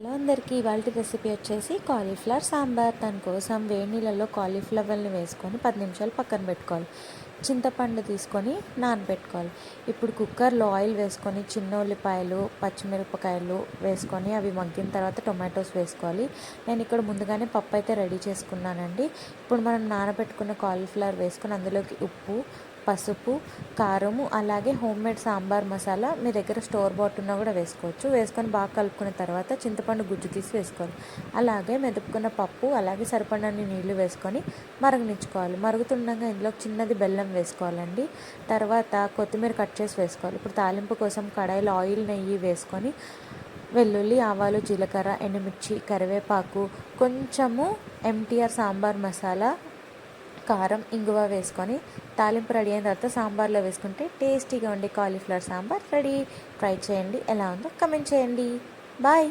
Hello అందరికీ ఇవాళ recipe వచ్చేసి కాలీఫ్లవర్ సాంబార్. దానికోసం వేడి నీళ్ళలో కాలీఫ్లవర్ని వేసుకొని పది నిమిషాలు పక్కన పెట్టుకోవాలి. చింతపండు తీసుకొని నానబెట్టుకోవాలి. ఇప్పుడు కుక్కర్లో ఆయిల్ వేసుకొని చిన్న ఉల్లిపాయలు పచ్చిమిరపకాయలు వేసుకొని అవి మగ్గిన తర్వాత టొమాటోస్ వేసుకోవాలి. నేను ఇక్కడ ముందుగానే పప్పు అయితే రెడీ చేసుకున్నానండి. ఇప్పుడు మనం నానబెట్టుకున్న కాలీఫ్లవర్ వేసుకొని అందులోకి ఉప్పు పసుపు కారము అలాగే హోమ్ మేడ్ సాంబార్ మసాలా మీ దగ్గర స్టోర్ బాట్ ఉన్నా కూడా వేసుకోవచ్చు. వేసుకొని బాగా కలుపుకున్న తర్వాత చింతపండు గుజ్జు తీసి వేసుకోవాలి. అలాగే మెదుపుకున్న పప్పు అలాగే సరిపడని నీళ్ళు వేసుకొని మరగనిచ్చుకోవాలి. మరుగుతుండగా ఇందులో చిన్నది బెల్లం వేసుకోవాలండి. తర్వాత కొత్తిమీర కట్ చేసి వేసుకోవాలి. ఇప్పుడు తాలింపు కోసం కడాయిలో ఆయిల్ నెయ్యి వేసుకొని వెల్లుల్లి ఆవాలు జీలకర్ర ఎండుమిర్చి కరివేపాకు కొంచెము ఎంటీఆర్ సాంబార్ మసాలా కారం ఇంగువ వేసుకొని తాలింపు రెడీ అయిన తర్వాత సాంబార్లో వేసుకుంటే టేస్టీగా ఉండే కాలీఫ్లవర్ సాంబార్ రెడీ. ట్రై చేయండి. ఎలా ఉందో కమెంట్ చేయండి. బాయ్.